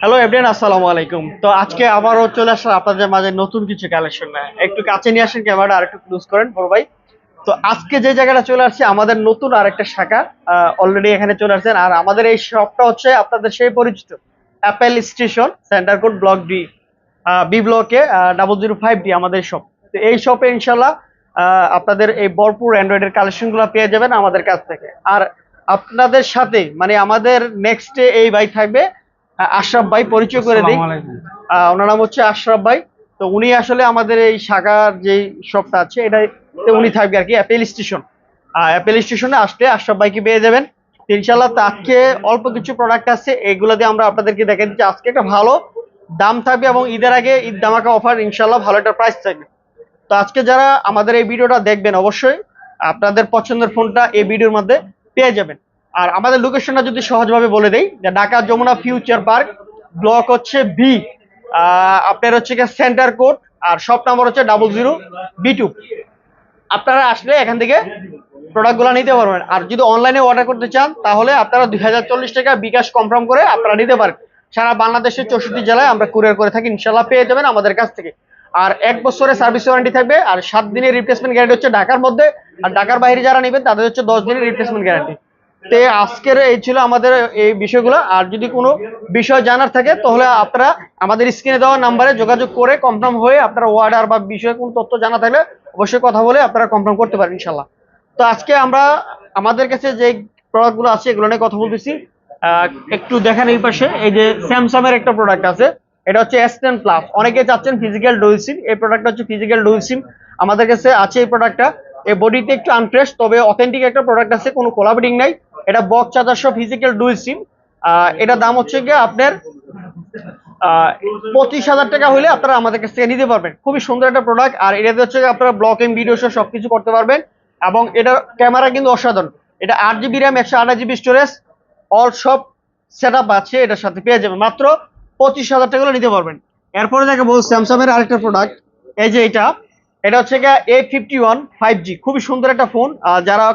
Hello everyone আসসালামু আলাইকুম। তো আজকে আবারও চলে আসলাম আপনাদের মাঝে নতুন কিছু কালেকশন নেয়। একটু কাছে নিয়ে আসেন ক্যামেরাটা আর একটু ক্লোজ করেন, বড় ভাই। তো আজকে যে জায়গাটা চলে আসছে, আমাদের নতুন আরেকটা শাখা অলরেডি এখানে চলে আসছেন। আর আমাদের এই শপটা হচ্ছে আপনাদের সেই পরিচিত Apple station center code block D B ব্লকে ডাবল জিরো ফাইভ ডি আমাদের শপ তো এই শপে ইনশাল্লাহ আপনাদের এই ভরপুর অ্যান্ড্রয়েডের কালেকশনগুলো পেয়ে যাবেন আমাদের কাছ থেকে। আর আপনাদের সাথে মানে আমাদের নেক্সটে এই ভাই থাকবে আশরাফ ভাই পরিচয় করে দিই। ওনার নাম হচ্ছে আশরাফ ভাই। তো উনি আসলে আমাদের এই শাখার যে শপটা আছে এটা উনি থাকবে আর কি অ্যাপেল স্টেশন অ্যাপেল স্টেশনে আসলে আশরাফ ভাইকে পেয়ে যাবেন। ইনশাল্লাহ আজকে অল্প কিছু প্রোডাক্ট আছে এগুলো দিয়ে আমরা আপনাদেরকে দেখে দিচ্ছি। আজকে একটা ভালো দাম থাকবে এবং ঈদের আগে ঈদ দামাকা অফার ইনশাল্লাহ ভালো একটা প্রাইস থাকবে। তো আজকে যারা আমাদের এই ভিডিওটা দেখবেন অবশ্যই আপনাদের পছন্দের ফোনটা এই ভিডিওর মধ্যে পেয়ে যাবেন। আর আমাদের লোকেশনটা যদি সহজভাবে বলে দেই, যে Dhaka Jamuna future park block হচ্ছে বি আপনার হচ্ছে সেন্টার কোড আর শপ নাম্বার হচ্ছে ডাবল জিরো বি টু আপনারা আসলে এখান থেকে প্রোডাক্টগুলো নিতে পারবেন। আর যদি অনলাইনে অর্ডার করতে চান, তাহলে আপনারা দুই হাজার চল্লিশ টাকা বিকাশ কনফার্ম করে আপনারা নিতে পারেন সারা বাংলাদেশের চৌষট্টি জেলায় আমরা কুরিয়ার করে থাকি ইনশাল্লাহ পেয়ে যাবেন আমাদের কাছ থেকে। আর এক বছরের সার্ভিস ওয়ারেন্টি থাকবে, আর সাত দিনের রিপ্লেসমেন্ট গ্যারান্টি হচ্ছে ঢাকার মধ্যে। আর ঢাকার বাইরে যারা নেবেন, তাদের হচ্ছে দশ দিনের রিপ্লেসমেন্ট গ্যারান্টি তে আজকের এই ছিল আমাদের এই বিষয়গুলো। আর যদি কোনো বিষয় জানার থাকে, তাহলে আপনারা আমাদের স্ক্রিনে দেওয়া নাম্বারে যোগাযোগ করে কনফার্ম হয়ে আপনারা অর্ডার বা বিষয়ে কোনো তথ্য জানা থাকলে অবশ্যই কথা বলে আপনারা কনফার্ম করতে পারেন ইনশাল্লাহ তো আজকে আমরা আমাদের কাছে যে প্রোডাক্টগুলো আছে, এগুলো নিয়ে কথা বলতেছি। একটু দেখেন এই পাশে। এই যে স্যামসাং এর একটা প্রোডাক্ট আছে। এটা হচ্ছে এস টেন প্লাস অনেকে চাচ্ছেন ফিজিক্যাল ডুয়েল সিম এই প্রোডাক্টটা হচ্ছে ফিজিক্যাল ডুয়েল সিম আমাদের কাছে আছে এই প্রোডাক্টটা এই বডিতে একটু আনফ্রেশ তবে অথেন্টিক একটা প্রোডাক্ট আছে, কোনো কোলাবিটিং নাই। এটা box charger physical dual sim এটা দাম হচ্ছে গিয়ে আপনার পঁচিশ হাজার টাকা হলে আপনারা আমাদের কাছ থেকে নিতে পারবেন। খুবই সুন্দর একটা প্রোডাক্ট আর এটাতে হচ্ছে আপনারা ব্লকিং ভিডিও সহ সবকিছু করতে পারবেন। এবং এটার ক্যামেরা কিন্তু অসাধারণ। এটা আট জিবি র্যাম একশো আঠাশ জিবি স্টোরেজ অল সব সেট আপ আছে, এটার সাথে পেয়ে যাবেন। মাত্র পঁচিশ হাজার টাকা নিতে পারবেন। এরপরে দেখাবো স্যামসাং এর আরেকটা প্রোডাক্ট এই যে এটা। এটা হচ্ছে গিয়ে A fifty one five G খুবই সুন্দর একটা ফোন যারা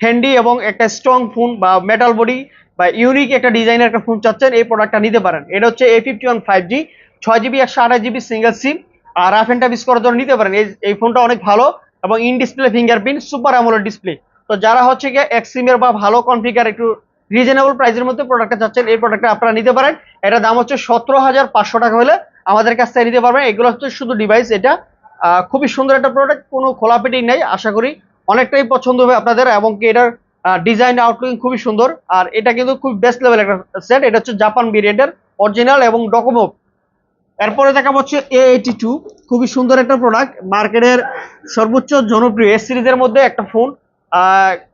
হ্যান্ডি এবং একটা স্ট্রং ফোন বা মেটাল বডি বা ইউনিক একটা ডিজাইনের একটা ফোন চাচ্ছেন, এই প্রোডাক্টটা নিতে পারেন। এটা হচ্ছে A fifty one five G ছয় জিবি একশো আঠাশ জিবি সিঙ্গেল সিম আর রাফ অ্যান্ড টাইপ করার জন্য নিতে পারেন। এই এই ফোনটা অনেক ভালো এবং in display fingerprint super AMOLED display তো যারা হচ্ছে গিয়ে এক সিমের বা ভালো কনফিগার একটু রিজনেবল প্রাইসের মধ্যে প্রোডাক্টটা চাচ্ছেন, এই প্রোডাক্টটা আপনারা নিতে পারেন। এটা দাম হচ্ছে সতেরো হাজার পাঁচশো টাকা হলে আমাদের কাছ থেকে নিতে পারবেন। এগুলো হচ্ছে শুধু ডিভাইস এটা খুবই সুন্দর একটা প্রোডাক্ট কোনো খোলাপেটি নেই, আশা করি অনেকটাই পছন্দ হবে আপনাদের এবং কি এটার ডিজাইন আউটলুকিং খুবই সুন্দর। আর এটা কিন্তু খুব বেস্ট লেভেল একটা সেট এটা হচ্ছে জাপান ভেরিয়েন্টের অরিজিনাল এবং ডকোমো এরপরে দেখা হচ্ছে এ এইটি টু খুবই সুন্দর একটা প্রোডাক্ট মার্কেটের সর্বোচ্চ জনপ্রিয় এস সিরিজের মধ্যে একটা ফোন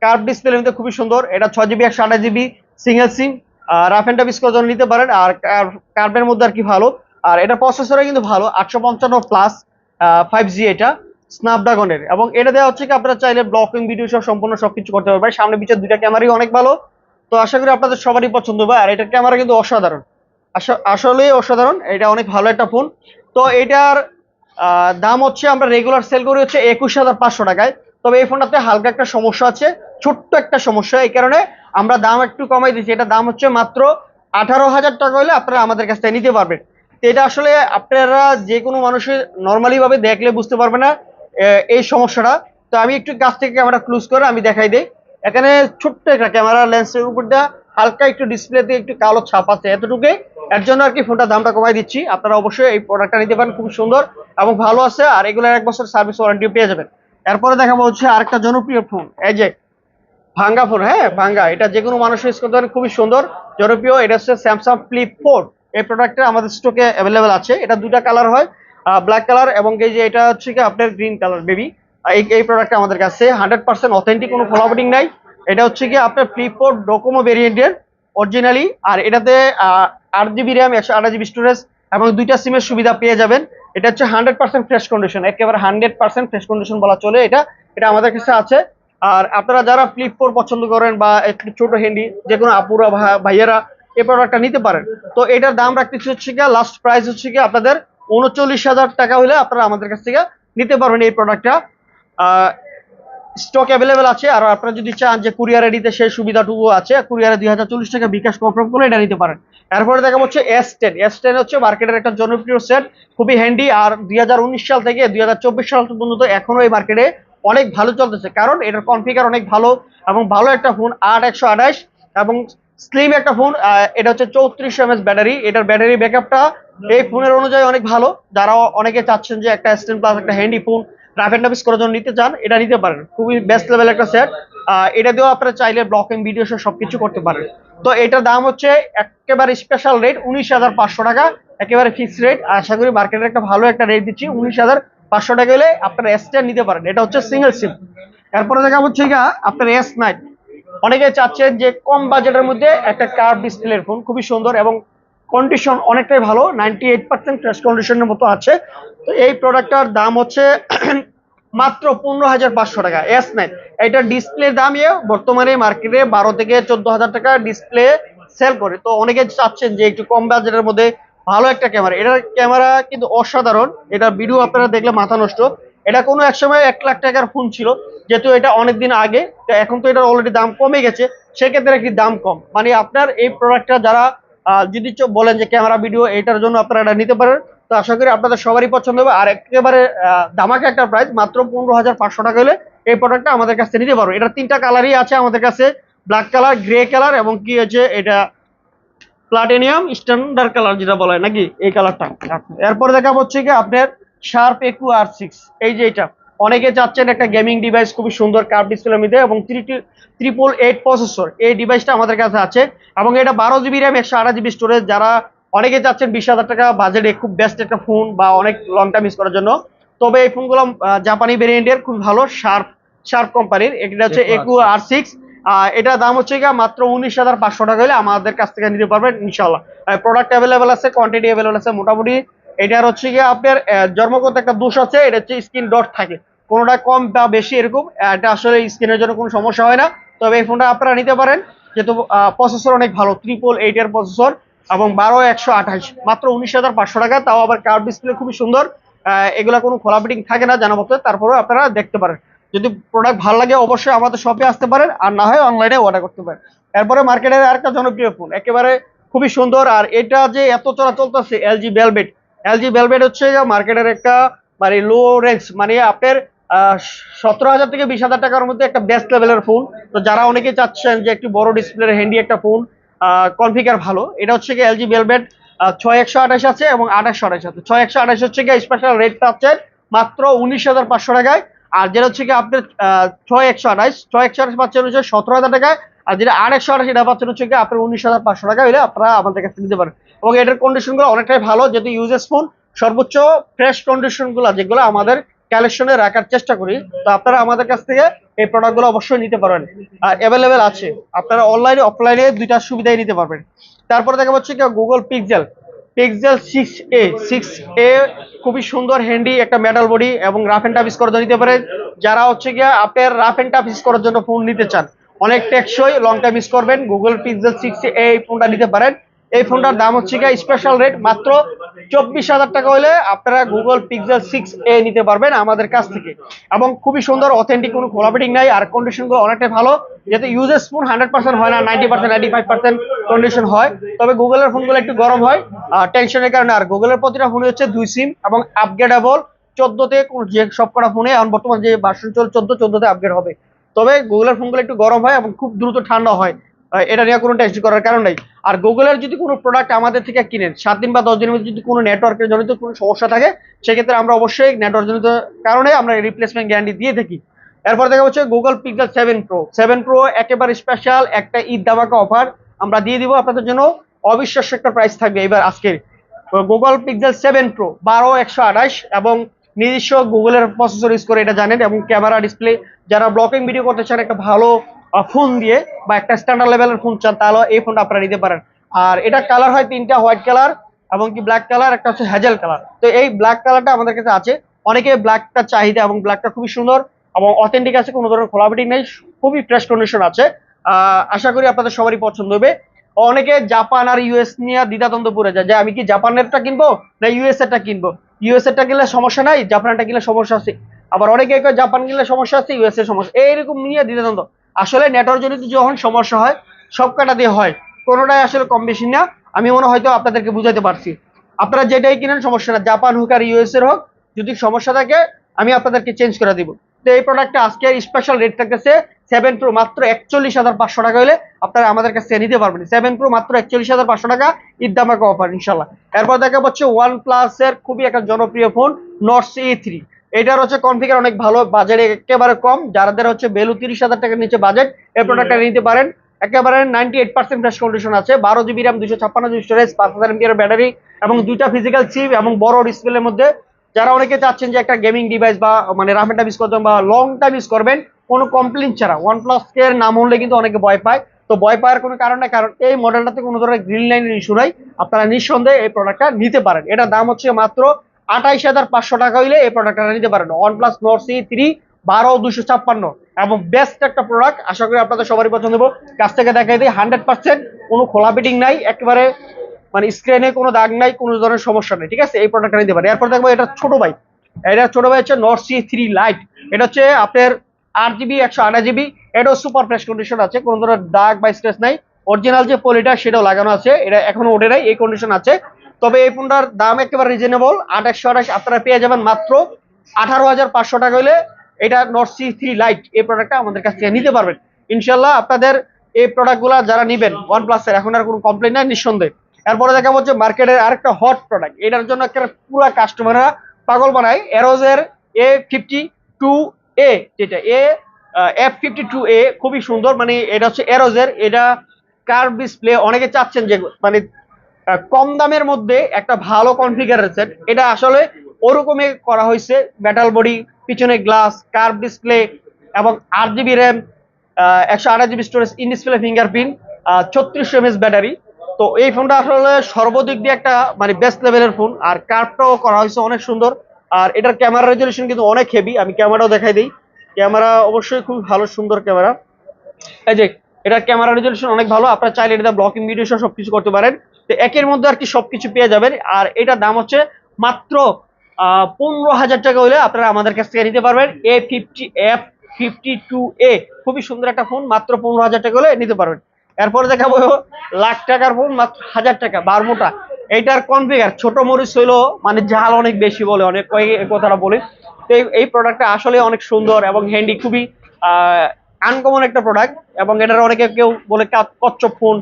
কার্ভ ডিসপ্লে মধ্যে খুবই সুন্দর, এটা ছয় জিবি একশো আঠাশ GB single sim rough and tough নিতে পারেন, আর কার্ভের মধ্যে আর কি ভালো। আর এটা প্রসেসরে কিন্তু ভালো, আটশো পঞ্চান্ন প্লাস ফাইভ জি এটা স্ন্যাপড্রাগনের এবং এটা দেওয়া হচ্ছে কি, আপনারা চাইলে ব্লকিং ভিডিও সব সম্পূর্ণ সবকিছু করতে পারবেন। সামনে পিছিয়ে দুইটা ক্যামেরাই অনেক ভালো। তো আশা করি আপনাদের সবারই পছন্দ হবে আর এটার ক্যামেরা কিন্তু অসাধারণ। আস- আসলে অসাধারণ। এটা অনেক ভালো একটা ফোন তো এটার দাম হচ্ছে, আমরা রেগুলার সেল করি হচ্ছে একুশ হাজার পাঁচশো টাকায়। তবে এই ফোনটাতে হালকা একটা সমস্যা আছে, ছোট্ট একটা সমস্যা। এই কারণে আমরা দাম একটু কমাই দিচ্ছি। এটা দাম হচ্ছে মাত্র আঠারো হাজার টাকা হলে আপনারা আমাদের কাছ থেকে নিতে পারবেন। তো এটা আসলে আপনারা যে কোনো মানুষের নর্মালি ভাবে দেখলে বুঝতে পারবে না এই সমস্যাটা। তো আমি একটু কাছ থেকে ক্যামেরা ক্লোজ করে আমি দেখাই দিই। এখানে ছোট্ট একটা ক্যামেরা লেন্সের উপরটা হালকা একটু ডিসপ্লেতে একটু কালো ছাপ আছে এতটুকুই। এর জন্য আর কি ফোনটার দামটা কমাই দিচ্ছি। আপনারা অবশ্যই এই প্রোডাক্টটা নিতে পারেন খুব সুন্দর এবং ভালো আছে আর এগুলোর এক বছর সার্ভিস ওয়ারেন্টি পেয়ে যাবেন। এরপরে দেখাবো হচ্ছে আরেকটা জনপ্রিয় ফোন এই যে ভাঙ্গা ফোন হ্যাঁ ভাঙ্গা। এটা যে কোনো মানুষ ইউজ করতে পারেন, খুবই সুন্দর, জনপ্রিয়। এটা হচ্ছে স্যামসাং ফ্লিপ ফোর এই প্রোডাক্টটা আমাদের স্টকে অ্যাভেলেবেল আছে। এটা দুটা কালার হয় ব্ল্যাক কালার এবং এই যে এটা হচ্ছে কি আপনার গ্রিন কালার বেবি এই এই প্রোডাক্টটা আমাদের কাছে। হান্ড্রেড পার্সেন্ট অথেন্টিক কোনো ফলোবিং নাই। এটা হচ্ছে কি আপনার ফ্লিপ ফোর ডোকোমো ভেরিয়েন্টের অরিজিনালি আর এটাতে আট জিবি র্যাম একশো আঠাশ জিবি স্টোরেজ এবং দুইটা সিমের সুবিধা পেয়ে যাবেন। এটা হচ্ছে হান্ড্রেড পার্সেন্ট ফ্রেশ কন্ডিশন একেবারে হান্ড্রেড পার্সেন্ট ফ্রেশ কন্ডিশন বলা চলে এটা। এটা আমাদের কাছে আছে। আর আপনারা যারা ফ্লিপ ফোর পছন্দ করেন বা একটু ছোট হ্যান্ডি যে কোনো আপুরা ভাইয়েরা এই প্রোডাক্টটা নিতে পারেন। তো এটার দাম রাখতেছি হচ্ছে গিয়ে লাস্ট প্রাইস হচ্ছে গিয়ে আপনাদের উনচল্লিশ হাজার টাকা হলে আপনারা আমাদের কাছ থেকে নিতে পারবেন এই প্রোডাক্টটা স্টক অ্যাভেলেবেল আছে, আর আপনারা যদি চান যে কুরিয়ারে নিতে সেই সুবিধাটুকু আছে কুরিয়ারে দুই হাজার চল্লিশ টাকা বিকাশ কনফার্ম করে এটা নিতে পারেন। এরপরে দেখা হচ্ছে এস টেন এস টেন হচ্ছে মার্কেটের একটা জনপ্রিয় সেট খুবই হ্যান্ডি আর দুই হাজার উনিশ সাল থেকে দুই হাজার চব্বিশ সাল পর্যন্ত এখনও এই মার্কেটে অনেক ভালো চলতেছে। কারণ এটার কনফিগার অনেক ভালো এবং ভালো একটা ফোন আট একশো আঠাশ এবং স্লিম একটা ফোন এটা হচ্ছে চৌত্রিশ এমএস ব্যাটারি এটার ব্যাটারি ব্যাকআপটা এই ফোনের অনুযায়ী অনেক ভালো। যারা অনেকে চাচ্ছেন যে একটা এস প্লাস একটা হ্যান্ডি ফোন রাফ অ্যান্ড টাফিস করার জন্য নিতে চান, এটা নিতে পারেন। খুবই বেস্ট লেভেল একটা সেট এটা দিয়েও আপনারা চাইলে ব্লকিং ভিডিও সহ সবকিছু করতে পারেন। তো এটার দাম হচ্ছে একেবারে স্পেশাল রেট উনিশ হাজার পাঁচশো টাকা। একেবারে ফিক্সড রেট আশা করি মার্কেটের একটা ভালো একটা রেট দিচ্ছি। উনিশ হাজার পাঁচশো টাকা হলে আপনারা এসটা নিতে পারেন। এটা হচ্ছে সিঙ্গেল সিম এরপরে দেখা হচ্ছে গা আপনার এস নাইন অনেকে চাচ্ছেন যে কম বাজেটের মধ্যে একটা কার্ভ ডিসপ্লের ফোন খুবই সুন্দর এবং কন্ডিশন অনেকটাই ভালো নাইনটি এইট পার্সেন্ট ফ্রেশ কন্ডিশনের মতো আছে। তো এই প্রোডাক্টটার দাম হচ্ছে মাত্র পনেরো হাজার পাঁচশো টাকা। এস নাইন এটা ডিসপ্লে ইয়ে বর্তমানে মার্কেটে বারো থেকে চোদ্দ হাজার টাকা ডিসপ্লে সেল করে। তো অনেকে চাচ্ছেন যে একটু কম বাজেটের মধ্যে ভালো একটা ক্যামেরা এটার ক্যামেরা কিন্তু অসাধারণ। এটার ভিডিও আপনারা দেখলে মাথা নষ্ট। এটা কোনো এক সময় এক লাখ টাকার ফোন ছিল, যেহেতু এটা অনেকদিন আগে, তো এখন তো এটার অলরেডি দাম কমে গেছে, সেক্ষেত্রে একটি দাম কম। মানে আপনার এই প্রোডাক্টটা যারা যদি বলেন যে ক্যামেরা ভিডিও এটার জন্য আপনারা এটা নিতে পারেন, তো আশা করি আপনাদের সবারই পছন্দ হবে। আর একেবারে ধামাকা একটা প্রাইস মাত্র পনেরো হাজার পাঁচশো টাকা হলে এই প্রোডাক্টটা আমাদের কাছে নিতে পারব এটার তিনটা কালারই আছে আমাদের কাছে ব্ল্যাক কালার গ্রে কালার এবং কি হচ্ছে, এটা প্লাটিনিয়াম স্ট্যান্ডার্ড কালার যেটা বলা হয় নাকি, এই কালারটা এরপর দেখা হচ্ছে কি আপনার শার্প একু আর সিক্স এই যে এটা। অনেকে চাচ্ছেন একটা গেমিং ডিভাইস খুবই সুন্দর কার্ভ ডিসপ্লের মধ্যে এবং ট্রিপল এইট প্রসেসর এই ডিভাইসটা আমাদের কাছে আছে। এবং এটা বারো জিবি র্যাম একশো আঠাশ জিবি স্টোরেজ যারা অনেকে চাচ্ছেন বিশ হাজার টাকা বাজেটে খুব বেস্ট একটা ফোন বা অনেক লং টাইম ইউজ করার জন্য। তবে এই ফোনগুলো জাপানি ভেরিয়েন্টের খুব ভালো শার্প শার্প কোম্পানির এটা হচ্ছে একু আর সিক্স এটার দাম হচ্ছে গিয়ে মাত্র উনিশ হাজার পাঁচশো টাকা হলে আমাদের কাছ থেকে নিতে পারবেন ইনশাল্লাহ প্রোডাক্ট অ্যাভেলেবেল আছে কোয়ান্টিটি অ্যাভেলেবেল আছে মোটামুটি এটার হচ্ছে গিয়ে আপনার জন্মগত একটা দোষ আছে, এটা হচ্ছে স্ক্রিন ডট থাকে। কোনোটা কম বা বেশি এরকম এটা আসলে স্ক্রিনের জন্য কোনো সমস্যা হয় না। তবে এই ফোনটা আপনারা নিতে পারেন, যেহেতু প্রসেসর অনেক ভালো ট্রিপল এইট এর প্রসেসর এবং বারো একশো আঠাশ, মাত্র উনিশ হাজার পাঁচশো টাকা, তাও আবার কার্ভ ডিসপ্লে খুবই সুন্দর। এগুলা কোনো খোলা ফিটিং থাকে না জানা মতো, তারপরেও আপনারা দেখতে পারেন। যদি প্রোডাক্ট ভালো লাগে, অবশ্যই আমাদের শপে আসতে পারেন, আর না হয় অনলাইনে অর্ডার করতে পারেন। এরপরে মার্কেটের আরেকটা জনপ্রিয় ফোন একেবারে খুবই সুন্দর, আর এটা যে এত চড়া চলতেছে এলজি ভেলভেট এলজি ভেলভেট হচ্ছে মার্কেটের একটা মানে লো রেঞ্জ মানে আপনার সতেরো হাজার থেকে বিশ হাজার টাকার মধ্যে একটা বেস্ট লেভেলের ফোন তো যারা অনেকে চাচ্ছেন যে একটু বড় ডিসপ্লের হ্যান্ডি একটা ফোন কনফিগার ভালো, এটা হচ্ছে কি এলজি ভেলভেট ছয় একশো আঠাশ আছে এবং আঠাশশো আঠাশ আছে। ছয় একশো আঠাশ হচ্ছে কি স্পেশাল রেট পাচ্ছেন মাত্র উনিশ হাজার পাঁচশো টাকায়। আর যেটা হচ্ছে কি আপনার ছয় একশো আঠাশ, ছয় একশো আঠাশ পাচ্ছেন হচ্ছে সতেরো হাজার টাকায়। আর যেটা আট একশো আঠাশ এটা পাচ্ছেন হচ্ছে কি আপনার উনিশ হাজার পাঁচশো টাকা হলে আপনারা আমাদের কাছে নিতে পারেন। এবং এটার কন্ডিশনগুলো অনেকটাই ভালো, যেহেতু ইউজেস ফোন সর্বোচ্চ ফ্রেশ কন্ডিশনগুলো যেগুলো আমাদের কালেকশনে রাখার চেষ্টা করি, তো আপনারা আমাদের কাছ থেকে এই প্রোডাক্টগুলো অবশ্যই নিতে পারবেন। আর অ্যাভেলেবেল আছে, আপনারা অনলাইনে অফলাইনে দুইটা সুবিধাই নিতে পারবেন। তারপরে দেখা কি Google Pixel Pixel six A six A খুবই সুন্দর হ্যান্ডি একটা মেটাল বডি এবং রাফ অ্যান্ড টাফ ইউজ করার জন্য নিতে পারেন যারা হচ্ছে গিয়ে আপনার রাফ অ্যান্ড টাফ ইউজ করার জন্য ফোন নিতে চান, অনেক টেকসই লং টাইম ইউজ করবেন গুগল পিক্সেল সিক্স এ এই ফোনটা নিতে পারেন। এই ফোনটার দাম হচ্ছে গিয়ে স্পেশাল রেট মাত্র চব্বিশ হাজার টাকা হলে আপনারা গুগল পিক্সেল সিক্স এ নিতে পারবেন আমাদের কাছ থেকে। এবং খুবই সুন্দর অথেন্টিক কোনো খোলাপিটিং নাই, আর কন্ডিশনগুলো অনেকটাই ভালো। যেহেতু ইউজেস ফোন হান্ড্রেড পার্সেন্ট হয় না ninety percent ninety five percent condition হয়। তবে গুগলের ফোনগুলো একটু গরম হয় টেনশনের কারণে আর। গুগলের প্রতিটা ফোনে হচ্ছে দুই সিম এবং আপগ্রেডেবল চোদ্দতে যে সব কটা ফোনে এখন বর্তমান যে ভার্সন চল চোদ্দ চোদ্দতে আপগ্রেড হবে। তবে গুগলের ফোনগুলো একটু গরম হয় এবং খুব দ্রুত ঠান্ডা হয়। এটা নিয়ে কোনো টেনশন করার কারণ নাই। আর গুগলের যদি কোনো প্রোডাক্ট আমাদের থেকে কিনেন, সাত দিন বা দশ দিনের মধ্যে যদি কোনো নেটওয়ার্কের জনিত কোনো সমস্যা থাকে, সেক্ষেত্রে আমরা অবশ্যই নেটওয়ার্ক জনিত কারণে আমরা রিপ্লেসমেন্ট গ্যারান্টি দিয়ে থাকি। এরপর দেখা হচ্ছে Google Pixel seven pro seven pro একেবারে স্পেশাল একটা ঈদ দামাকা অফার আমরা দিয়ে দিব আপনাদের জন্য। অবিশ্বাস্য একটা প্রাইস থাকবে এবার আজকের। গুগল পিক্সেল সেভেন প্রো বারো একশো আঠাশ এবং নিজস্ব গুগলের প্রসেসর ইউজ করে এটা জানেন এবং ক্যামেরা ডিসপ্লে যারা ব্লকিং ভিডিও করতে চান, একটা ভালো ফোন দিয়ে বা একটা স্ট্যান্ডার্ড লেভেলের ফোন চান, তাহলে এই ফোনটা আপনারা নিতে পারেন। আর এটা কালার হয় তিনটা হোয়াইট কালার এবং কি ব্ল্যাক কালার একটা হচ্ছে হ্যাজেল কালার তো এই ব্ল্যাক কালারটা আমাদের কাছে আছে। অনেকে ব্ল্যাকটা চাহিদা এবং ব্ল্যাকটা খুবই সুন্দর এবং অথেন্টিক আছে, কোনো ধরনের খোলাবিটি নেই, খুবই ফ্রেশ কন্ডিশন আছে। আশা করি আপনাদের সবারই পছন্দ হবে। অনেকে জাপান আর ইউএস নিয়ে দ্বিধাদ্বন্দ্ব পড়ে যায়, যে আমি কি জাপানেরটা কিনবো না ইউএস এরটা কিনবো? ইউএস এরটা কিনলে সমস্যা নাই জাপানেরটা কিনলে সমস্যা আছে। আবার অনেকে জাপান কিনলে সমস্যা আছে ইউএসএ সমস্যা। এইরকম নিয়ে দিতে দ্বন্দ্ব আসলে নেটওয়ার্ক জনিত যখন সমস্যা হয়, সব কাটা দিয়ে হয়? কোনোটাই আসলে কম বেশি না। আমি মনে হয়তো আপনাদেরকে বুঝাতে পারছি। আপনারা যেটাই কিনেন সমস্যা না জাপান হোক আর ইউএস এর হোক, যদি সমস্যা থাকে, আমি আপনাদেরকে চেঞ্জ করে দিব। তো এই প্রোডাক্টটা আজকে স্পেশাল রেট থাকতেছে সেভেন প্রো মাত্র একচল্লিশ হাজার পাঁচশো টাকা হলে আপনারা আমাদের কাছে নিতে পারবেন। সেভেন প্রো মাত্র একচল্লিশ হাজার পাঁচশো টাকা ঈদ দামাকা অফার ইনশাল্লাহ এরপর দেখা পাচ্ছে ওয়ান প্লাস এর খুবই একটা জনপ্রিয় ফোন নটস ই থ্রি এটার হচ্ছে কনফিগার অনেক ভালো বাজেট একেবারে কম। যাদের হচ্ছে বেলু তিরিশ হাজার টাকার নিচে বাজেট এই প্রোডাক্টটা নিতে পারেন। একেবারে ninety eight percent fresh condition আছে। বারো জিবি র্যাম দুশো ছাপ্পান্ন জিবি স্টোরেজ পাঁচ হাজার এমপিয়ার ব্যাটারি এবং দুইটা ফিজিক্যাল চিপ এবং বড় ডিসপ্লের মধ্যে। যারা অনেকে চাচ্ছেন যে একটা গেমিং ডিভাইস বা মানে রাফের টাইম ইউজ করতে বা লং টাইম ইউজ করবেন কোনো কমপ্লেন ছাড়া। ওয়ান প্লাস এর নাম হলে কিন্তু অনেকে ভয় পায়। তো ভয় পাওয়ার কোনো কারণ নাই, কারণ এই মডেলটাতে কোনো ধরনের গ্রিন লাইনের ইস্যু নাই। আপনারা নিঃসন্দেহে এই প্রোডাক্টটা নিতে পারেন। এটার দাম হচ্ছে মাত্র আঠাইশ হাজার পাঁচশো টাকা হইলে এই প্রোডাক্টটা নিতে পারেন। OnePlus Nord C three বারো দুশো ছাপ্পান্ন এবং বেস্ট একটা প্রোডাক্ট আশা করি আপনাদের সবারই পছন্দ হবে কাছ থেকে দেখাই দিই, হান্ড্রেড পার্সেন্ট কোনো খোলা ফিটিং নাই, একেবারে মানে স্ক্রিনে কোনো দাগ নাই, কোনো ধরনের সমস্যা নেই, ঠিক আছে? এই প্রোডাক্টটা নিতে পারেন। এরপর দেখব এটা ছোট ভাই। এটা ছোট ভাই হচ্ছে নট সি থ্রি লাইট এটা হচ্ছে আপনার আট জিবি একশো আঠাশ জিবি এটাও সুপার ফ্রেশ কন্ডিশন আছে, কোনো ধরনের দাগ বা স্ট্রেস নাই। অরিজিনাল যে পলিটা সেটাও লাগানো আছে। এটা এখনও ওঠে নাই, এই কন্ডিশন আছে। তবে এই ফোনটার দাম একেবারে রিজনেবল আঠাশশো আঠাশ আপনারা পেয়ে যাবেন মাত্র আঠারো হাজার পাঁচশো টাকা হলে এটা নট সি থ্রি লাইট এই প্রোডাক্টটা আমাদের কাছ থেকে নিতে পারবেন। ইনশাল্লাহ আপনাদের এই প্রোডাক্টগুলো যারা নেবেন ওয়ান প্লাসের এখন আর কোনো কমপ্লেন নাই, নিঃসন্দেহে। এরপরে দেখা হচ্ছে মার্কেটের আরেকটা হট প্রোডাক্ট এটার জন্য একটা পুরো কাস্টমাররা পাগল বানায়। এরোজের এ ফিফটি টু এ যেটা A F fifty two A খুবই সুন্দর। মানে এটা হচ্ছে এরোজের এটা কার ডিসপ্লে অনেকে চাচ্ছেন যে মানে কম দামের মধ্যে একটা ভালো কনফিগারের সেট এটা আসলে ওরকমই করা হয়েছে। মেটাল বডি পিছনে গ্লাস কার্ভ ডিসপ্লে এবং আট জিবি র্যাম একশো আঠাশ GB storage in display fingerprint ছত্রিশশো এমএস ব্যাটারি তো এই ফোনটা আসলে সর্বদিক দিয়ে একটা মানে বেস্ট লেভেলের ফোন আর কার্ভটাও করা হয়েছে অনেক সুন্দর। আর এটার ক্যামেরা রেজলিউশন কিন্তু অনেক হেভি আমি ক্যামেরাও দেখাই দিই। ক্যামেরা অবশ্যই খুব ভালো, সুন্দর ক্যামেরা এই যে, এটার ক্যামেরা রেজলিউশন অনেক ভালো। আপনারা চাইলে এটা ব্লকিং ভিডিও সহ সবকিছু করতে পারেন। তো একের মধ্যে আর কি সবকিছু পেয়ে যাবেন। আর এটার দাম হচ্ছে মাত্র পনেরো হাজার টাকা হলে আপনারা আমাদের কাছ থেকে নিতে পারবেন A fifty F fifty two A খুবই সুন্দর একটা ফোন, মাত্র পনেরো হাজার টাকা হলে নিতে পারবেন। এরপরে দেখাবো লাখ টাকার ফোন, মাত্র হাজার টাকা বারমোটা এইটার কনফিগার, ছোট মরিচ হইল মানে জাল অনেক বেশি বলে, অনেক কথাটা বলি। তো এই- প্রোডাক্টটা আসলে অনেক সুন্দর এবং হ্যান্ডি খুবই আনকমন একটা প্রোডাক্ট এবং এটার অনেকে কেউ বলে কা- কচ্ছপ ফোন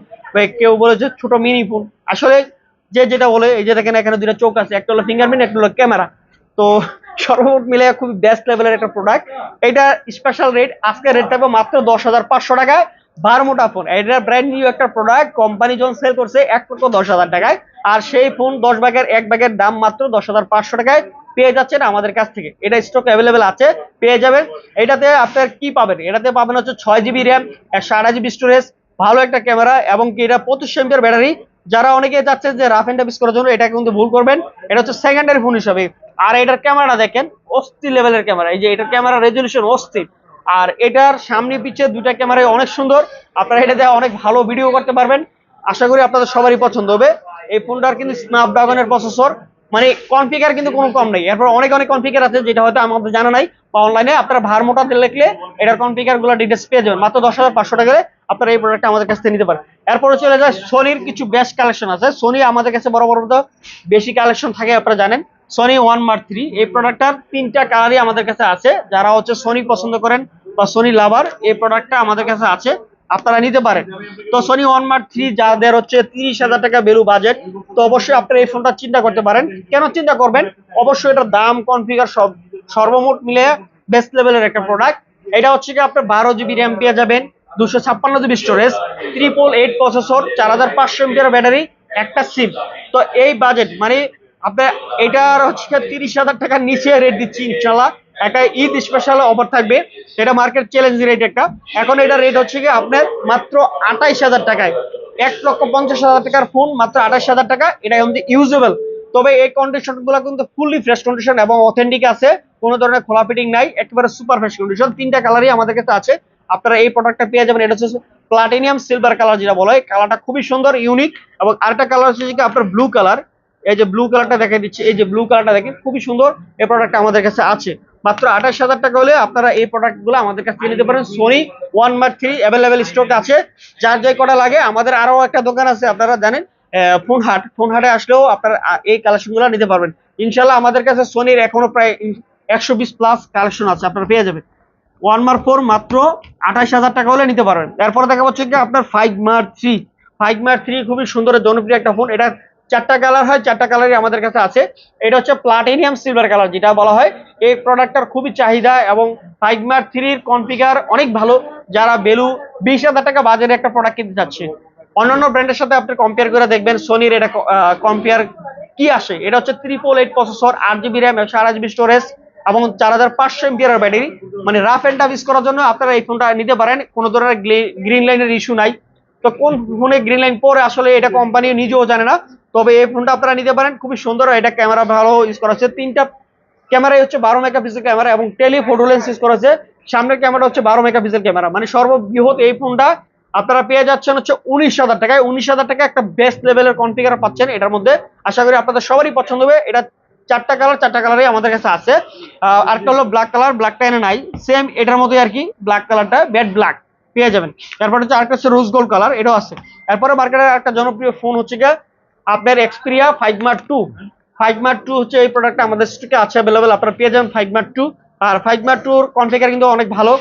কেউ বলে যে ছোট মিনি ফোন আসলে যে যেটা বলে, এই যে দেখেন এখানে দুটো চোখ আছে, একটা হলো ফিঙ্গারপ্রিন্ট একটা হলো ক্যামেরা তো সর্বমোট মিলে খুবই বেস্ট লেভেলের একটা প্রোডাক্ট এটা স্পেশাল রেট আজকে রেট থাকবে মাত্র দশ হাজার পাঁচশো টাকায় বারমোটা ফোন এটা ব্র্যান্ড নিউ একটা প্রোডাক্ট কোম্পানি যখন সেল করছে, এক লক্ষ দশ হাজার টাকায়। আর সেই ফোন দশ ব্যাগের এক ব্যাগের দাম মাত্র দশ হাজার পাঁচশো টাকায় পেয়ে যাচ্ছেন আমাদের কাছ থেকে। এটা স্টক অ্যাভেলেবেল আছে, পেয়ে যাবেন। এটাতে আপনার কি পাবেন? এটাতে পাবেন হচ্ছে ছয় জিবি র্যাম একশো আঠাশ জিবি স্টোরেজ ভালো একটা ক্যামেরা এবং কি এটা পঁচিশ এমপিয়ার ব্যাটারি। যারা অনেকে যাচ্ছে যে রাফ এন্ড টাফ করার জন্য, এটা কিন্তু ভুল করবেন। এটা হচ্ছে সেকেন্ডারি ফোন হিসাবে। আর এটার ক্যামেরা দেখেন, অস্থির লেভেলের ক্যামেরা। এই যে এটার ক্যামেরা রেজলিউশন অস্থির। আর এটার সামনে পিছে দুইটা ক্যামেরাই অনেক সুন্দর। আপনারা এটা দিয়ে অনেক ভালো ভিডিও করতে পারবেন। আশা করি আপনাদের সবারই পছন্দ হবে। এই ফোনটার কিন্তু স্ন্যাপড্রাগনের প্রসেসর মানে কনফিগার কিন্তু কোনো কম নেই। এরপর অনেক অনেক কনফিগার আছে, যেটা হয়তো আমাদের জানা নাই বা অনলাইনে আপনারা ভার মোটা লিখলে এটার কনফিগারগুলো ডিটেলস পেয়ে যাবেন। মাত্র দশ হাজার পাঁচশো টাকা আপনারা এই প্রোডাক্টটা আমাদের কাছ থেকে নিতে পারেন। এরপরে চলে যায় সোনির কিছু বেস্ট কালেকশন আছে। সোনি আমাদের কাছে বড় বড় তো বেশি কালেকশন থাকে, আপনারা জানেন। সোনি ওয়ান মার্ক থ্রি এই প্রোডাক্টটার তিনটা কালারই আমাদের কাছে আছে। যারা হচ্ছে সোনি পছন্দ করেন বা সোনি লাভার এই প্রোডাক্টটা আমাদের কাছে আছে। আপনারা নিতে পারেন। তো সোনি ওয়ান মার্ক থ্রি যাদের হচ্ছে তিরিশ হাজার টাকা বেলু বাজেট তো অবশ্যই আপনারা এই ফোনটা চিন্তা করতে পারেন। কেন চিন্তা করবেন? অবশ্যই এটার দাম কনফিগার সব, সর্বমোট মিলে বেস্ট লেভেলের একটা প্রোডাক্ট এটা হচ্ছে কি আপনার বারো জিবি র্যাম পেয়ে যাবেন। দুশো ছাপ্পান্ন GB storage triple eight processor চার হাজার পাঁচশো ব্যাটারি, একটা সিম তো এই বাজেট মানে আপনার এটার হচ্ছে তিরিশ হাজার টাকার নিচে রেট দিচ্ছি ইনশাল্লাহ একটা ঈদ স্পেশাল অফার থাকবে এটা মার্কেট চ্যালেঞ্জ রেট একটা। এখন এটা রেট হচ্ছে কি আপনার মাত্র আঠাইশ হাজার টাকায়। এক লক্ষ পঞ্চাশ হাজার টাকার ফোন মাত্র আঠাশ হাজার টাকা এটা কিন্তু ইউজেবল তবে এই কন্ডিশনগুলো কিন্তু ফুললি ফ্রেশ কন্ডিশন এবং অথেন্টিক আছে, কোনো ধরনের খোলা ফিটিং নাই, একেবারে সুপার ফ্রেশ কন্ডিশন তিনটা কালারই আমাদের কাছে আছে। আপনারা এই প্রোডাক্টটা পেয়ে যাবেন। এটা হচ্ছে প্লাটিনিয়াম সিলভার কালার যেটা বলা। কালারটা খুবই সুন্দর ইউনিক এবং আরেকটা কালার হচ্ছে কি আপনার ব্লু কালার এই যে ব্লু কালারটা দেখা দিচ্ছে। এই যে ব্লু কালারটা দেখেন, খুবই সুন্দর এই প্রোডাক্ট আমাদের কাছে আছে। মাত্র আঠাশ হাজার টাকা হলে আপনারা এই প্রোডাক্টগুলো আমাদের কাছে নিতে পারেন। Sony one mark three available stock আছে। যার যে কটা লাগে, আমাদের আরও একটা দোকান আছে, আপনারা জানেন ফোন হাট ফোন হাটে আসলেও আপনারা এই কালেকশনগুলো নিতে পারবেন। ইনশাল্লাহ আমাদের কাছে সোনির এখনও প্রায় একশো বিশ প্লাস কালেকশন আছে, আপনারা পেয়ে যাবেন। ওয়ান মার্ক ফোর মাত্র আঠাশ হাজার টাকা হলে নিতে পারবেন। এরপরে দেখা হচ্ছে কি আপনার five mark three five mark three খুবই সুন্দর, জনপ্রিয় একটা ফোন এটা চারটা কালার হয়, চারটা কালারই আমাদের কাছে আছে। এটা হচ্ছে প্লাটিনিয়াম সিলভার কালার যেটা বলা হয়। এই প্রোডাক্টটার খুবই চাহিদা এবং ফাইভ মার্ক থ্রির কনফিগার অনেক ভালো। যারা বেলু বিশ হাজার টাকা বাজারে একটা প্রোডাক্ট কিনতে চাচ্ছে। অন্যান্য ব্র্যান্ডের সাথে আপনি কম্পেয়ার করে দেখবেন সোনির এটা কম্পেয়ার কি আসে। এটা হচ্ছে ত্রিপল এইট প্রসেসর আট জিবি র্যাম একশো জিবি স্টোরেজ এবং চার হাজার পাঁচশো এমপিয়ার ব্যাটারি মানে রাফ অ্যান্ড টাফ ইউজ করার জন্য আপনারা এই ফোনটা নিতে পারেন। কোনো ধরনের গ্রিন লাইনের ইস্যু নাই। তো কোন ফোনে গ্রিন লাইন পরে আসলে এটা কোম্পানি নিজেও জানে না। তবে এই ফোনটা আপনারা নিতে পারেন। খুবই সুন্দর এটা ক্যামেরা ভালো ইউজ করা হচ্ছে। তিনটা ক্যামেরাই হচ্ছে বারো মেগাপিক্সেল ক্যামেরা এবং টেলি ফটো লেন্স ইউজ করা হচ্ছে। সামনের ক্যামেরা হচ্ছে বারো মেগাপিক্সেল ক্যামেরা মানে সর্ববৃহৎ এই ফোনটা আপনারা পেয়ে যাচ্ছেন হচ্ছে উনিশ হাজার টাকায়। উনিশ হাজার টাকা একটা বেস্ট লেভেলের কনফিগার পাচ্ছেন এটার মধ্যে। আশা করি আপনাদের সবারই পছন্দ হবে। এটা চারটা কালার চারটা কালারই আমাদের কাছে আছে। আরেকটা হলো ব্ল্যাক কালার ব্ল্যাকটা এনে নাই। সেম এটার মধ্যে আর কি ব্ল্যাক কালারটা ব্যাড ব্ল্যাক পেয়ে যাবেন। এরপর হচ্ছে আরেকটা হচ্ছে রোজ গোল্ড কালার এটাও আছে। এরপরে মার্কেটের একটা জনপ্রিয় ফোন হচ্ছে গিয়ে আপনার Xperia five mark two five mark two হচ্ছে এই প্রোডাক্টটা আমাদের স্টকে আছে অ্যাভেলেবেল আপনারা পেয়ে যাবেন ফাইভ মার্ক টু আর ফাইভ মার্ক টুর কনফিগার কিন্তু অনেক ভালো।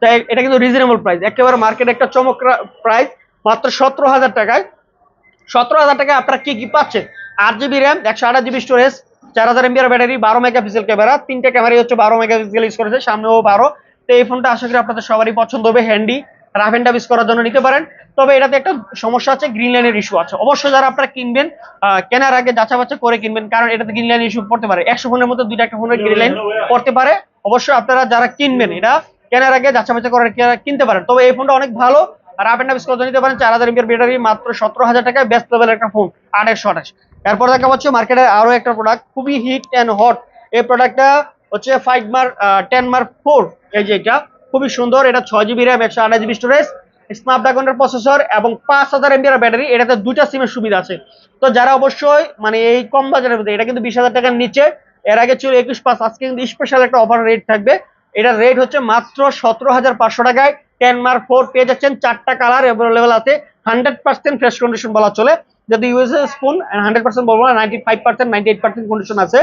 তাই এটা কিন্তু রিজনেবল প্রাইস একেবারে মার্কেটে একটা চমক প্রাইস মাত্র সতেরো হাজার টাকায়। সতেরো হাজার টাকায় আপনারা কি কি পাচ্ছেন? আট জিবি র্যাম একশো আঠাশ জিবি স্টোরেজ চার হাজার এমবিআর ব্যাটারি, বারো মেগাপিক্সেল ক্যামেরা, তিনটে ক্যামেরাই হচ্ছে বারো মেগাপিক্সেল ইউজ করেছে, সামনেও বারো। তো এই ফোনটা আশা করি আপনাদের সবারই পছন্দ হবে হ্যান্ডি রাফ অ্যান্ড ইউজ করার জন্য নিতে পারেন। তবে এটাতে একটা সমস্যা আছে গ্রিন লাইনের ইস্যু আছে। অবশ্যই যারা আপনারা কিনবেন কেনার আগে যাচা বাচ্চা করে কিনবেন, কারণ এটাতে গ্রিন লাইন ইস্যু পড়তে পারে। একশো ফোনের মধ্যে দুইটা একটা ফোনের গ্রিন লাইন পড়তে পারে। অবশ্যই আপনারা যারা কিনবেন এটা, কেনার আগে যাচা বাচ্চা করে কিনতে পারেন। তবে এই ফোনটা অনেক ভালো, আর আপ অ্যান্ড নিতে পারেন। চার হাজার এমপির ব্যাটারি মাত্র সতেরো হাজার টাকায় বেস্ট লেভেলের একটা ফোন আঠাশশো আঠাশ। এরপর দেখা পাচ্ছি মার্কেটে আরও একটা প্রোডাক্ট খুবই হিট অ্যান্ড হট এই প্রোডাক্টটা হচ্ছে ফাইভ মার টেন মার ফোর এই যে এটা, খুবই সুন্দর। এটা ছয় জিবি র্যাম একশো আঠাশ জিবি স্টোরেজ স্ন্যাপড্রাগনের প্রসেসর এবং পাঁচ হাজার এমপিআর ব্যাটারি এটাতে দুইটা সিমের সুবিধা আছে। তো যারা অবশ্যই মানে এই কম বাজারের মধ্যে, এটা কিন্তু বিশ হাজার টাকার নিচে, এর আগে ছিল একুশ পাঁচ, আজকে কিন্তু স্পেশাল একটা অফার রেট থাকবে। এটার রেট হচ্ছে মাত্র সতেরো হাজার পাঁচশো টাকায়। টেন মার্ক ফোর পেয়ে যাচ্ছেন, চারটা কালার অ্যাভেলেবেল আছে। হান্ড্রেড পার্সেন্ট ফ্রেশ কন্ডিশন বলা চলে। যদি ইউএসএ স্পুন হান্ড্রেড পার্সেন্ট বলব না ninety five percent ninety eight percent condition আছে,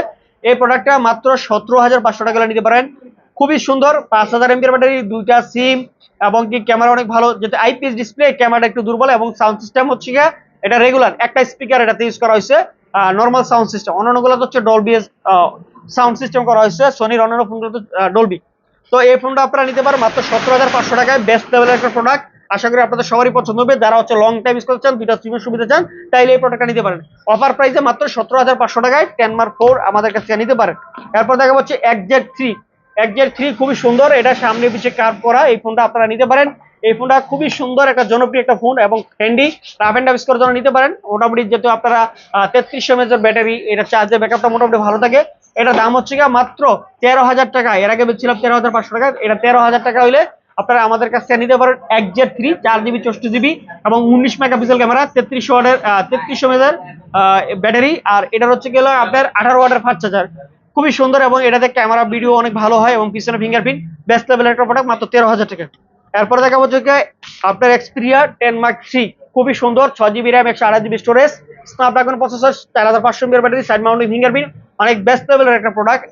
এই প্রোডাক্টটা মাত্র সতেরো হাজার পাঁচশো টাকা নিতে পারেন। খুবই সুন্দর, পাঁচ হাজার এমপির ব্যাটারি দুইটা সিম এবং কি ক্যামেরা অনেক ভালো যেটা আইপিএস ডিসপ্লে ক্যামেরাটা একটু দুর্বল, এবং সাউন্ড সিস্টেম হচ্ছে গিয়ে, এটা রেগুলার একটা স্পিকার এটাতে ইউজ করা হয়েছে নর্মাল সাউন্ড সিস্টেম অন্যান্যগুলো হচ্ছে ডলবি সাউন্ড সিস্টেম করা হয়েছে সোনির অন্যান্য ফোনগুলো তো ডলবি তো এই ফোনটা আপনারা নিতে পারেন, মাত্র সতেরো হাজার পাঁচশো টাকায় বেস্ট লেভেলের একটা প্রোডাক্ট আশা করি আপনাদের সবারই পছন্দ হবে। যারা হচ্ছে লং টাইম ইউজ করতে চান, দুইটা সিমের সুবিধা চান, তাইলে এই প্রোডাক্টটা নিতে পারেন। অফার প্রাইসে মাত্র সতেরো হাজার পাঁচশো টাকায় টেন মার্ক ফোর আমাদের কাছ নিতে পারেন। এরপর দেখা হচ্ছে একজেড থ্রি একজেড থ্রি খুবই সুন্দর, এটা সামনে পিছিয়ে কার্ভ করা, এই ফোনটা আপনারা নিতে পারেন। এই ফোনটা খুবই সুন্দর একটা জনপ্রিয় একটা ফোন এবং হ্যান্ডি রাফ অ্যান্ড করার জন্য নিতে পারেন। মোটামুটি যেহেতু আপনারা তেত্রিশশো এমএজের ব্যাটারি এটা চার্জের ব্যাকআপটা মোটামুটি ভালো থাকে। এটা দাম হচ্ছে গিয়ে মাত্র তেরো হাজার টাকা। এর আগে বেচছিলাম তেরো হাজার পাঁচশো টাকা, এটা তেরো হাজার টাকা হইলে আপনারা আমাদের কাছ থেকে নিতে পারেন এক জেড থ্রি চার জিবি চৌষট্টি জিবি এবং উনিশ মেগাপিক্সেল ক্যামেরা তেত্রিশ ওয়াটের তেত্রিশশো মেজার ব্যাটারি আর এটার হচ্ছে গেলে আপনার আঠারো ওয়ার্ডের ফাস্ট চার্জার খুবই সুন্দর এবং এটাতে ক্যামেরা ভিডিও অনেক ভালো হয় এবং পিছনে ফিঙ্গারপ্রিন্ট বেস্ট লেভেলের একটা প্রোডাক্ট মাত্র তেরো হাজার টাকা। এরপরে দেখা হচ্ছে আপনার এক্সপিরিয়া টেন মার্ক থ্রি খুবই সুন্দর, ছয় জিবি র্যাম একশো আড়াই জিবি স্টোরেজ স্ন্যাপড্রাগন প্রসেসর চার হাজার পাঁচশো ব্যাটারি সাইড মাউন্টিং ফিঙ্গারপ্রিন্ট অনেক বেস্ট লেভেলের একটা প্রোডাক্ট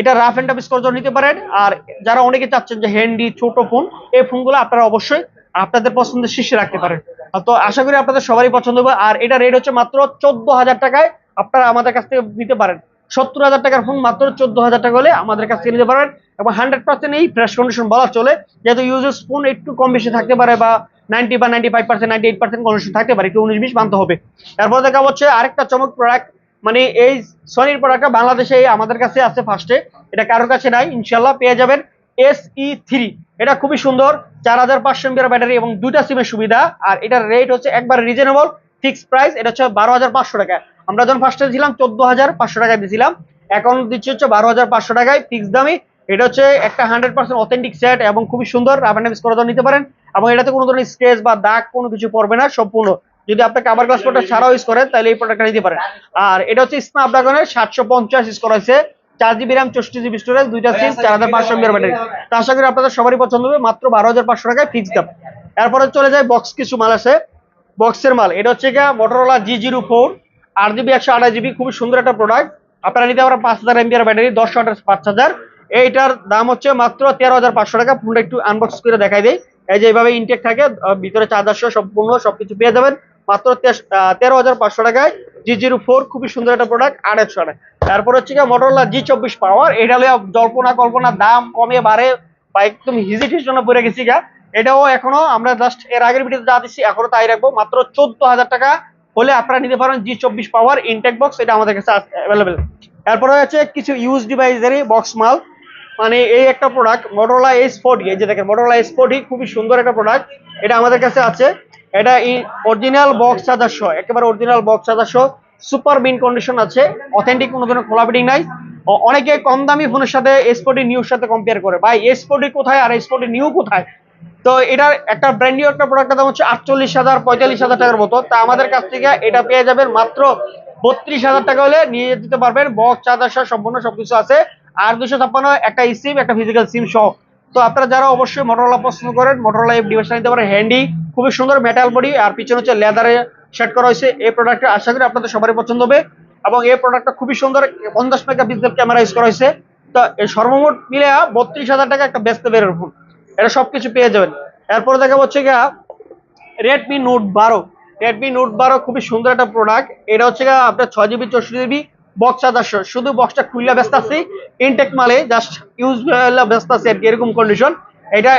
এটা রাফ অ্যান্ড টাফ জন্য নিতে পারেন। আর যারা অনেকে চাচ্ছেন যে হ্যান্ডি ছোট ফোন এই ফোনগুলো আপনারা অবশ্যই আপনাদের পছন্দের শীর্ষে রাখতে পারেন। তো আশা করি আপনাদের সবারই পছন্দ হবে। আর এটা রেট হচ্ছে মাত্র চোদ্দ হাজার টাকায় আপনারা আমাদের কাছ থেকে নিতে পারেন। সত্তর হাজার টাকার ফোন মাত্র চোদ্দ হাজার টাকা হলে আমাদের কাছ থেকে নিতে পারেন। এবং হান্ড্রেড পার্সেন্ট এই ফ্রেশ কন্ডিশন বলা চলে। যেহেতু ইউজের ফোন একটু কম বেশি থাকতে পারে বা নাইনটি বা ninety five percent ninety eight percent condition থাকতে পারে, একটু উনিশ বিশ মানতে হবে। তারপর দেখা হচ্ছে আরেকটা চমক প্রোডাক্ট মানে এই সনির প্রোডাক্টটা বাংলাদেশে আমাদের কাছে আছে ফার্স্টে এটা কারোর কাছে নাই ইনশাল্লাহ পেয়ে যাবেন এস ই থ্রি এটা খুবই সুন্দর, চার হাজার পাঁচশো এমবিআর ব্যাটারি এবং দুইটা সিমের সুবিধা। আর এটার রেট হচ্ছে একবার রিজনেবল ফিক্স প্রাইস এটা হচ্ছে বারো হাজার পাঁচশো টাকা। আমরা যখন ফার্স্টে ছিলাম চোদ্দ হাজার পাঁচশো টাকায় দিয়েছিলাম এখন দিচ্ছি হচ্ছে বারো হাজার পাঁচশো টাকায় ফিক্স দামি। এটা হচ্ছে একটা হান্ড্রেড পার্সেন্ট অথেন্টিক সেট এবং খুবই সুন্দর। রাফ অ্যান্ড জন্য নিতে পারেন। এবং এটাতে কোনো ধরনের স্ক্রেচ বা দাগ কোনো কিছু পড়বে না, সম্পূর্ণ। যদি আপনি কাভার গ্লাস প্রোডাক্ট ছাড়াও ইউজ করেন তাহলে এই প্রোডাক্টটা নিতে পারেন। আর এটা হচ্ছে স্ন্যাপড্রাগনের সাতশো পঞ্চাশ স্কোর হয়েছে। চার জিবি র্যাম চৌষট্টি জিবি স্টোরেজ দুইটা সিম চার হাজার পাঁচশো এমবিআর ব্যাটারি তো আশা করি আপনাদের সবারই পছন্দ হবে। মাত্র বারো হাজার পাঁচশো টাকায় ফিক্স দাম। এরপরে চলে যায় বক্স কিছু মাল আছে। বক্সের মাল এটা হচ্ছে গিয়ে মোটরোলা জি জিরো ফোর আট জিবি একশো আঠাশ জিবি খুবই সুন্দর একটা প্রোডাক্ট আপনারা নিতে পারেন পাঁচ হাজার এমবিআর ব্যাটারি দশ ওয়াটের পাঁচ হাজার। এইটার দাম হচ্ছে মাত্র তেরো হাজার পাঁচশো টাকা। পুরো একটু আনবক্স করে দেখাই দেয় এই যে এইভাবে ইনটেক থাকে ভিতরে চার্জার সহ সম্পূর্ণ সবকিছু পেয়ে যাবেন। মাত্র তেরো হাজার পাঁচশো টাকায় জি জিরো ফোর খুবই সুন্দর একটা প্রোডাক্ট একশো টাকা তারপর হচ্ছে গিয়ে মোটরোলা জি চব্বিশ পাওয়ার এটা হলে জল্পনা কল্পনা, দাম কমে বাড়ে বা একদম হিজিটেশনে পড়ে গেছি গা। এটাও এখনও আমরা জাস্ট এর আগের ভিডিওতে যা দিচ্ছি এখনও তাই রাখব। মাত্র চোদ্দ হাজার টাকা হলে আপনারা নিতে পারেন জি চব্বিশ পাওয়ার ইনটেক বক্স এটা আমাদের কাছে অ্যাভেলেবেল এরপরে হচ্ছে কিছু ইউজ ডিভাইসেরই বক্স মাল। মানে এই একটা প্রোডাক্ট মোটরোলা এস ফোর্টি এই যে দেখেন মোটরোলা এস ফোর্টি খুবই সুন্দর একটা প্রোডাক্ট এটা আমাদের কাছে আছে। এটা অরিজিনাল বক্স চার্জার সহ একেবারে অরিজিনাল বক্স চার্জার সহ সুপার বিন কন্ডিশন আছে অথেন্টিক কোনো ধরনের খোলা ফিটিং নাই। অনেকে কম দামি ফোনের সাথে এস ফোর্টি নিউর সাথে কম্পেয়ার করে। ভাই এস ফোর্টি কোথায় আর এস ফোর্টি নিউ কোথায়? তো এটার একটা ব্র্যান্ড নিউ একটা প্রোডাক্টের দাম হচ্ছে আটচল্লিশ হাজার, পঁয়তাল্লিশ হাজার টাকার মতো। তা আমাদের কাছ থেকে এটা পেয়ে যাবেন মাত্র বত্রিশ হাজার টাকা হলে নিয়ে যেতে পারবেন। বক্স চার্জার সম্পূর্ণ সবকিছু আছে। আর দুশো ছাপ্পান্ন একটা সিম একটা ফিজিক্যাল সিম সহ। তো আপনারা যারা অবশ্যই মোটরোলা পছন্দ করেন মোটরলা এই ডিভাইসটা নিতে পারেন হ্যান্ডি খুবই সুন্দর মেটাল বডি আর পিছনে হচ্ছে লেদারে সেট করা হয়েছে। এই প্রোডাক্টটা আশা করি আপনাদের সবারই পছন্দ হবে এবং এই প্রোডাক্টটা খুবই সুন্দর, পঞ্চাশ মেগা পিক্সেল ক্যামেরা ইউজ করা হয়েছে। তো সর্বমোট মিলে বত্রিশ হাজার টাকা একটা ব্যস্ত বেরোর ফোন এটা সবকিছু পেয়ে যাবেন। এরপরে দেখা হচ্ছে গিয়া রেডমি নোট বারো। রেডমি নোট বারো খুবই সুন্দর একটা প্রোডাক্ট এটা হচ্ছে গিয়ে আপনার ছয় জিবি চৌষট্টি জিবি বক্স চার্জার শুধু বক্সটা খুললে ব্যস্ত আছি ইনটেক মালে জাস্ট ইউজ ব্যস্ত আছে আর কি, এরকম কন্ডিশন এটা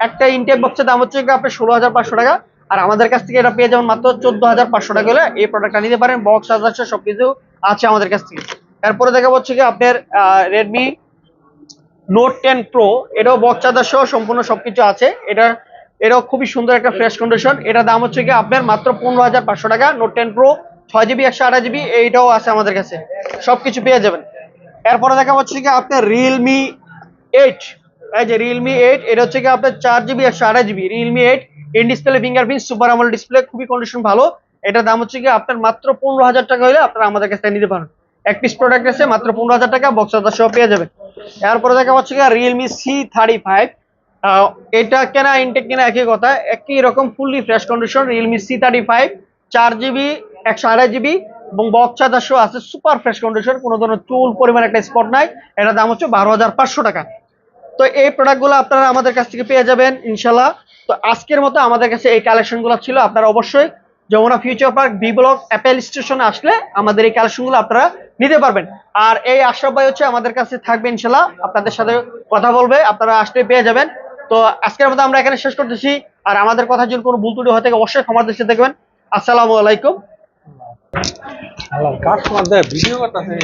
একটা ইনটেক বক্সের দাম হচ্ছে আপনার ষোলো হাজার পাঁচশো টাকা, আর আমাদের কাছ থেকে এটা পেয়ে যাবেন মাত্র চোদ্দ হাজার পাঁচশো টাকা হলে এই প্রোডাক্টটা নিতে পারেন বক্স চার্জার সবকিছু আছে আমাদের কাছ থেকে। তারপরে দেখা হচ্ছে কি আপনার রেডমি নোট টেন প্রো এটাও বক্স চার্জার সহ সম্পূর্ণ সবকিছু আছে। এটা, এটাও খুবই সুন্দর একটা ফ্রেশ কন্ডিশন এটা দাম হচ্ছে কি আপনার মাত্র পনেরো হাজার পাঁচশো টাকা নোট টেন প্রো ছয় জিবি একশো আঠাশ জিবি এইটাও আছে আমাদের কাছে। সবকিছু পেয়ে যাবেন। এরপরে দেখা হচ্ছে কি আপনার রিয়েলমি এইট এই যে রিয়েলমি এইট এটা হচ্ছে কি আপনার চার জিবি একশো আঠাশ GB Realme eight in display fingerprint super AMOLED display খুবই কন্ডিশন ভালো। এটার দাম হচ্ছে কি আপনার মাত্র পনেরো হাজার টাকা হলে আপনারা আমাদের কাছ নিতে পারেন এক পিস প্রোডাক্ট আছে, মাত্র পনেরো হাজার টাকা বক্স হাজার সহ পেয়ে যাবেন। এরপরে দেখা হচ্ছে কি রিয়েলমি সি থার্টি ফাইভ এটা কেনা ইনটেক কেনা একই কথা, একই রকম fully fresh condition Realme C thirty five চার জিবি একশো আড়াই জিবি এবং বক্স চার্জার আছে সুপার ফ্রেশ কন্ডিশন কোনো ধরনের চুল পরিমাণ একটা স্পট নাই। এটার দাম হচ্ছে বারো হাজার পাঁচশো টাকা। তো এই প্রোডাক্টগুলো আপনারা আমাদের কাছ থেকে পেয়ে যাবেন ইনশাল্লাহ তো আজকের মতো আমাদের কাছে এই কালেকশনগুলো ছিল, আপনারা অবশ্যই Jamuna Future Park B block Apple স্টেশনে আসলে আমাদের এই কালেকশনগুলো আপনারা নিতে পারবেন। আর এই আশরাফ ভাই হচ্ছে আমাদের কাছে থাকবে ইনশাল্লাহ আপনাদের সাথে কথা বলবে, আপনারা আসলে পেয়ে যাবেন। তো আজকের মতো আমরা এখানে শেষ করতেছি। আর আমাদের কথা যদি কোনো ভুল ত্রুটি হয়ে থাকে, অবশ্যই ক্ষমার দৃষ্টি দেখবেন। আসসালামু আলাইকুম। কাস্টমার দেয় ভিডিও করতেছে